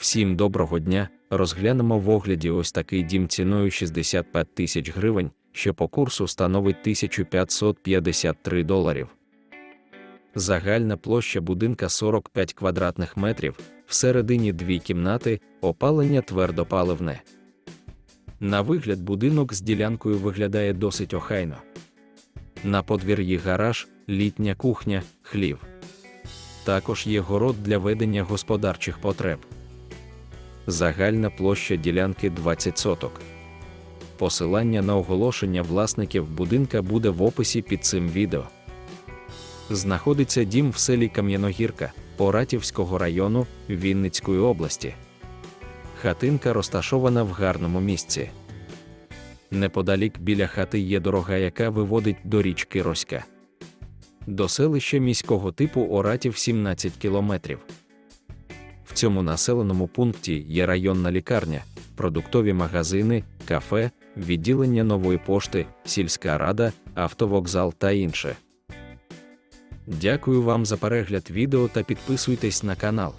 Всім доброго дня! Розглянемо в огляді ось такий дім ціною 65 тисяч гривень, що по курсу становить 1553 доларів. Загальна площа будинка 45 квадратних метрів, всередині дві кімнати, опалення твердопаливне. На вигляд будинок з ділянкою виглядає досить охайно. На подвір'ї гараж, літня кухня, хлів. Також є город для ведення господарчих потреб. Загальна площа ділянки 20 соток. Посилання на оголошення власників будинка буде в описі під цим відео. Знаходиться дім в селі Кам'яногірка Оратівського району Вінницької області. Хатинка розташована в гарному місці. Неподалік біля хати є дорога, яка виводить до річки Роська. До селища міського типу Оратів 17 кілометрів. В цьому населеному пункті є районна лікарня, продуктові магазини, кафе, відділення нової пошти, сільська рада, автовокзал та інше. Дякую вам за перегляд відео та підписуйтесь на канал.